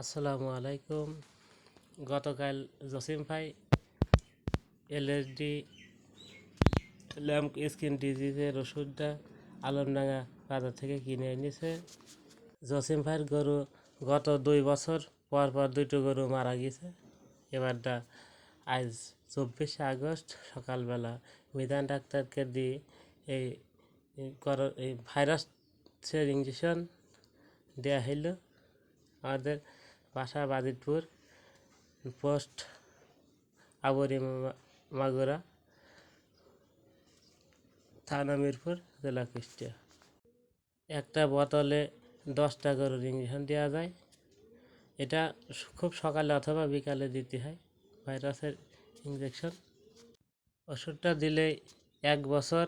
আসসালামু আলাইকুম। গতকাল জসিম ভাই এলএসডি ল্যাম্প স্কিন ডিজিজের ওষুধটা আলমডাঙ্গা বাজার থেকে কিনে এনেছে। জসিম ভাইয়ের গরু গত দুই বছর পর পর দুটো গরু মারা গেছে। এবারটা আজ চব্বিশে আগস্ট সকালবেলা মিদান ডাক্তারকে দিয়ে এই এই কর- এই ভাইরাসের ইঞ্জেকশন দেওয়া হইল। আমাদের বাসা বাজিতপুর, পোস্ট আবরি মাগুরা, থানা মিরপুর, জেলা কুষ্টিয়া। একটা বোতলে দশটা গরুর ইঞ্জেকশন দেওয়া যায়। এটা খুব সকালে অথবা বিকালে দিতে হয়, ভাইরাসের ইঞ্জেকশন। ওষুধটা দিলে এক বছর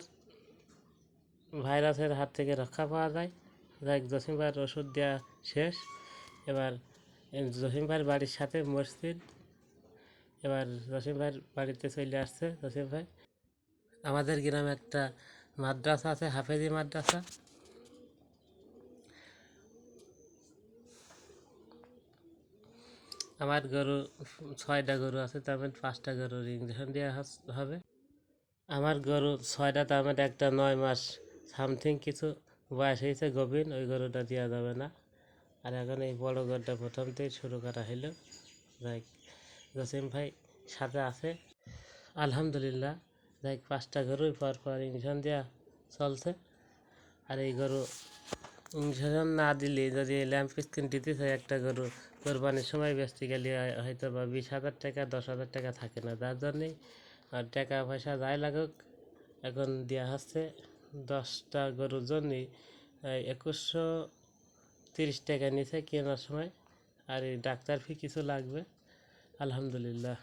ভাইরাসের হাত থেকে রক্ষা পাওয়া যায়। জসিম ভাইয়ের ওষুধ দেওয়া শেষ। এবার জসিম ভাইয়ের বাড়ির সাথে মসজিদ। এবার জসিম ভাইয়ের বাড়িতে চলে আসছে জসিম ভাই আমাদের গ্রামে একটা মাদ্রাসা আছে, হাফেজি মাদ্রাসা। আমার গরু, ছয়টা গরু আছে, তার মধ্যে পাঁচটা গরুর ইঞ্জেকশন দেওয়া হবে। আমার গরু ছয়টা, তার মধ্যে একটা নয় মাস সামথিং কিছু বয়স হয়েছে, গভীর, ওই গরুটা দেওয়া যাবে না। আর এখন এই বড় গরুটা প্রথম থেকে শুরু করা হলো যাই জসিম ভাই সাথে আছে। আলহামদুলিল্লাহ, যাই পাঁচটা গরুই পর পর ইঞ্জেকশন দেওয়া চলছে। আর এই গরু ইঞ্জেকশন না দিলে যদি ল্যাম্প স্ক্রিন দিতে চাই একটা গরু, কোরবানির সময় বেচতে গেলে হয়- হয়তো বা বিশ হাজার টাকা, দশ হাজার টাকা থাকে না। যার জন্যেই, আর টাকা পয়সা যাই লাগুক, এখন দেওয়া হচ্ছে দশটা গরুর জন্যই একুশশো তিরিশ টাকা নিয়েছে কেনার সময়। আর এই ডাক্তার ফি কিছু লাগবে। আলহামদুলিল্লাহ।